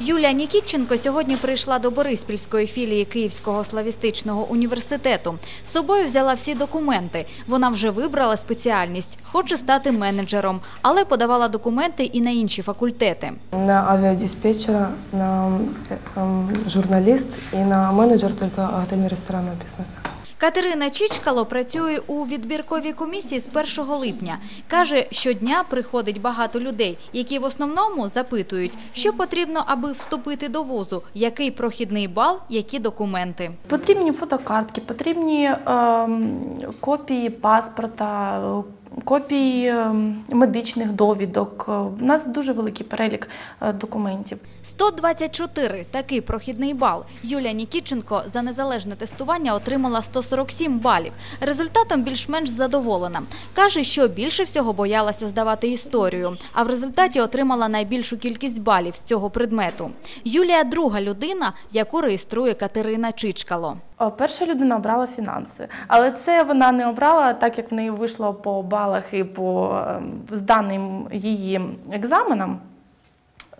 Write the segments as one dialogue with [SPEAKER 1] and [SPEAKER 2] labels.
[SPEAKER 1] Юлія Нікітченко сьогодні прийшла до Бориспільської філії Київського славістичного університету. З собою взяла всі документи. Вона вже вибрала спеціальність, хоче стати менеджером, але подавала документи і на інші факультети.
[SPEAKER 2] На авиадиспетчера, на эм, журналист и на менеджер только отельно-ресторанного бизнеса.
[SPEAKER 1] Катерина Чічкало працює у відбірковій комісії з 1 липня. Каже, щодня приходить багато людей, які в основному запитують, що потрібно, аби вступити до вузу, який прохідний бал, які документи.
[SPEAKER 3] Потрібні фотокартки, потрібні е, копії паспорта, е, копії ем, медичних довідок. Е, У нас дуже великий перелік е, документів.
[SPEAKER 1] 124 – такий прохідний бал. Юлія Нікітченко за незалежне тестування отримала 147 балів. Результатом більш-менш задоволена. Каже, що більше всього боялася здавати історію, а в результаті отримала найбільшу кількість балів з цього предмету. Юлія – друга людина, яку реєструє Катерина Чичкало.
[SPEAKER 3] Перша людина обрала фінанси, але це вона не обрала, так як в неї вийшло по балах і по ем, зданим її екзаменам.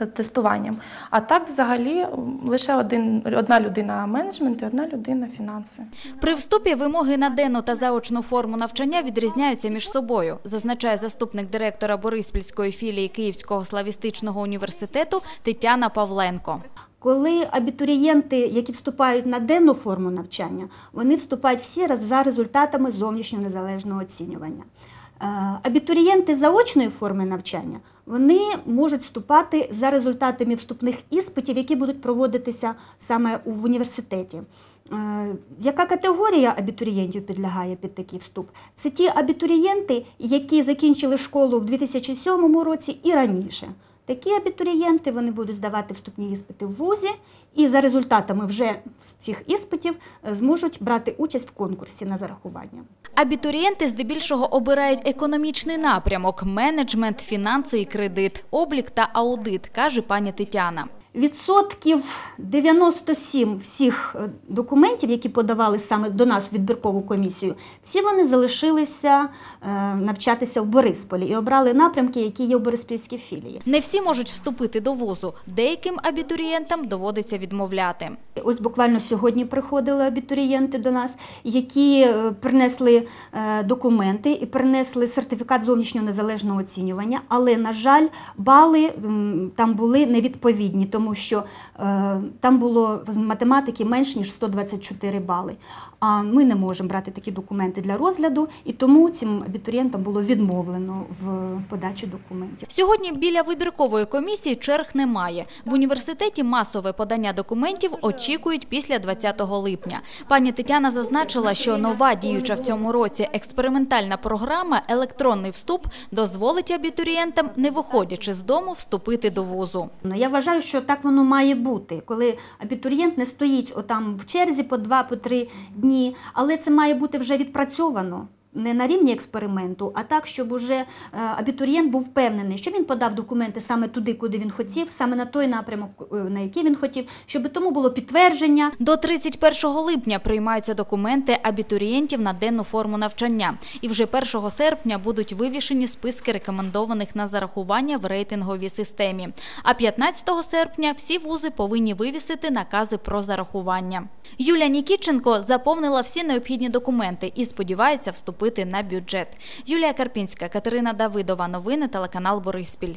[SPEAKER 3] е, Тестуванням. А так, взагалі, лише один, одна людина менеджмент і одна людина фінанси.
[SPEAKER 1] При вступі вимоги на денну та заочну форму навчання відрізняються між собою, зазначає заступник директора Бориспільської філії Київського славістичного університету Тетяна Павленко.
[SPEAKER 4] Коли абітурієнти, які вступають на денну форму навчання, вони вступають всі за результатами зовнішнього незалежного оцінювання. Е, Абітурієнти заочної форми навчання вони можуть вступати за результатами вступних іспитів, які будуть проводитися саме в університеті. Е, Яка категорія абітурієнтів підлягає під такий вступ? Це ті абітурієнти, які закінчили школу в 2007 році і раніше. Такі абітурієнти вони будуть здавати вступні іспити в вузі і за результатами вже цих іспитів е, зможуть брати участь в конкурсі на зарахування.
[SPEAKER 1] Абітурієнти здебільшого обирають економічний напрямок – менеджмент, фінанси і кредит, облік та аудит, каже пані Тетяна.
[SPEAKER 4] Відсотків 97 всіх е, документів, які подавали саме до нас в відбіркову комісію, всі вони залишилися е, навчатися в Борисполі і обрали напрямки, які є в Бориспільській філії.
[SPEAKER 1] Не всі можуть вступити до вузу, деяким абітурієнтам доводиться відмовляти.
[SPEAKER 4] Ось буквально сьогодні приходили абітурієнти до нас, які е, принесли документи і принесли сертифікат зовнішнього незалежного оцінювання, але, на жаль, бали там були невідповідні, тому що е, там було з математики менш ніж 124 бали. А ми не можемо брати такі документи для розгляду, і тому цим абітурієнтам було відмовлено в подачі документів.
[SPEAKER 1] Сьогодні біля вибіркової комісії черг немає. В університеті масове подання документів очікують після 20 липня. Пані Тетяна зазначила, що нова діюча в цьому році експериментальна програма «Електронний вступ» дозволить абітурієнтам, не виходячи з дому, вступити до вузу.
[SPEAKER 4] Ну, Я вважаю, що так воно має бути, коли абітурієнт не стоїть отам в черзі по два, по три дні, але це має бути вже відпрацьовано. Не на рівні експерименту, а так, щоб уже е, абітурієнт був впевнений, що він подав документи саме туди, куди він хотів, саме на той напрямок, е, на який він хотів, щоб тому було підтвердження,
[SPEAKER 1] До 31 липня приймаються документи абітурієнтів на денну форму навчання. І вже 1 серпня будуть вивішені списки рекомендованих на зарахування в рейтинговій системі. А 15 серпня всі вузи повинні вивісити накази про зарахування. Юлія Нікітченко заповнила всі необхідні документи і сподівається вступити на бюджет. Юлія Карпінська, Катерина Давидова. Новини телеканал Бориспіль.